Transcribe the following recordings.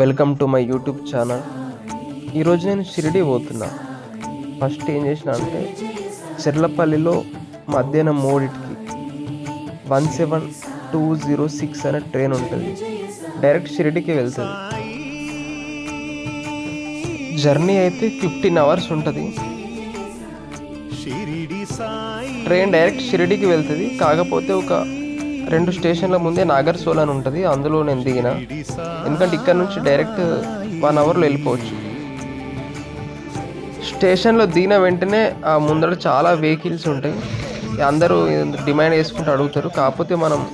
Welcome to my YouTube channel. ఈరోజు నేను షిరిడి పోతున్నా. ఫస్ట్ ఏం చేసిన అంటే చెర్లపల్లిలో మధ్యాహ్నం మూడింటికి one seven two zero six అనే ట్రైన్ ఉంటుంది. డైరెక్ట్ షిరిడికి వెళ్తుంది. జర్నీ అయితే ఫిఫ్టీన్ అవర్స్ ఉంటుంది. ట్రైన్ డైరెక్ట్ షిరిడికి వెళ్తుంది. కాకపోతే ఒక రెండు స్టేషన్ల ముందే నాగర్సోల్ అని ఉంటుంది అందులో నేను దిగిన. ఎందుకంటే ఇక్కడ నుంచి డైరెక్ట్ వన్ అవర్లో వెళ్ళిపోవచ్చు. స్టేషన్లో దిగిన వెంటనే ఆ ముందర చాలా వెహికల్స్ ఉంటాయి. అందరూ డిమాండ్ చేసుకుంటూ అడుగుతారు. కాకపోతే మనం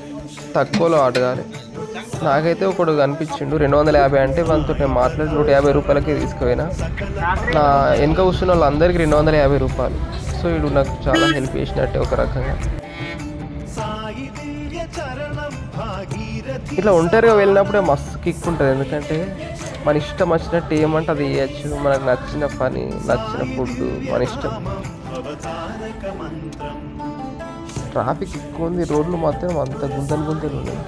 తక్కువలో అడగాలి. నాకైతే ఒకడు కనిపించిండు రెండు వందల యాభై అంటే వాళ్ళతో నేను మాట్లాడి నూట యాభై రూపాయలకి తీసుకుపోయినా. నా వెనుక కూర్చున్న వాళ్ళందరికీ రెండు వందల యాభై రూపాయలు. సో వీడు నాకు చాలా హెల్ప్ చేసినట్టే ఒక రకంగా. ఇట్లా ఒంటరిగా వెళ్ళినప్పుడే మస్తు కిక్ ఉంటుంది. ఎందుకంటే మన ఇష్టం వచ్చినట్టు ఏమంటే అది వేయచ్చు మనకు నచ్చిన పని నచ్చిన ఫుడ్ మన ఇష్టం. ట్రాఫిక్ ఎక్కువ ఉంది. రోడ్లు మాత్రం అంత గుంతలు గుంతలు ఉన్నాయి.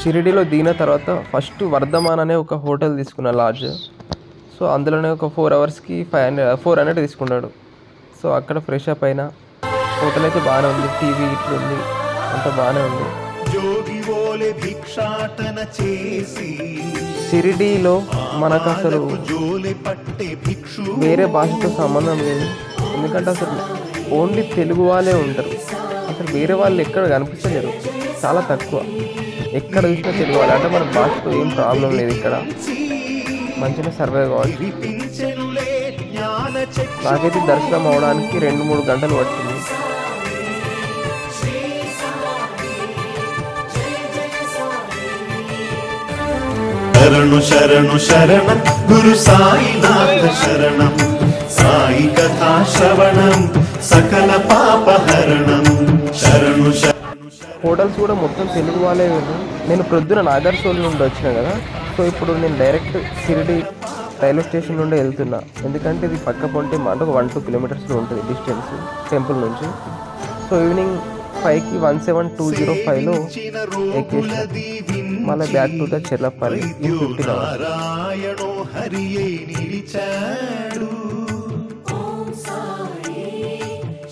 షిరిడిలో దిగిన తర్వాత ఫస్ట్ వర్ధమాన్ అనే ఒక హోటల్ తీసుకున్న లాడ్జ్. సో అందులోనే ఒక ఫోర్ అవర్స్కి ఫైవ్ హండ్రెడ్ ఫోర్ హండ్రెడ్ తీసుకున్నాడు. సో అక్కడ ఫ్రెష్ అప్ అయినా హోటల్ అయితే బాగానే ఉంది. టీవీ ఇట్లా ఉంది. అంత బాగానే ఉంది. షిరిడీలో మనకు అసలు వేరే భాషతో సంబంధం లేదు. ఎందుకంటే అసలు ఓన్లీ తెలుగు వాళ్ళే ఉంటారు. అసలు వేరే వాళ్ళు ఎక్కడ కనిపించలేరు. చాలా తక్కువ. ఎక్కడ చూసినా తెలుగు వాళ్ళు అంటే మన భాషతో ఏం ప్రాబ్లం లేదు ఇక్కడ. మంచిగా సర్వే కావాలి నాకైతే దర్శనం అవడానికి రెండు మూడు గంటలు పట్టింది శరణు శరణు శరణం. గురు సాయినాథ శరణం. సాయి కథా శ్రవణం. సకల పాపహరణం శరణు హోటల్స్ కూడా మొత్తం తెలుగు వాళ్ళే నేను ప్రొద్దున నాగర్సోల్ నుండి వచ్చిన కదా. సో ఇప్పుడు నేను డైరెక్ట్ షిరిడి రైల్వే స్టేషన్ నుండి వెళ్తున్నా. ఎందుకంటే ఇది పక్క పొంటే మాట ఒక వన్ టూ కిలోమీటర్స్లో ఉంటుంది డిస్టెన్స్ టెంపుల్ నుంచి. సో ఈవినింగ్ ఫైవ్కి వన్ సెవెన్ టూ జీరో ఫైవ్లో ఎక్కేసిన. మళ్ళీ back to the Cherlapalli in fifteen hours.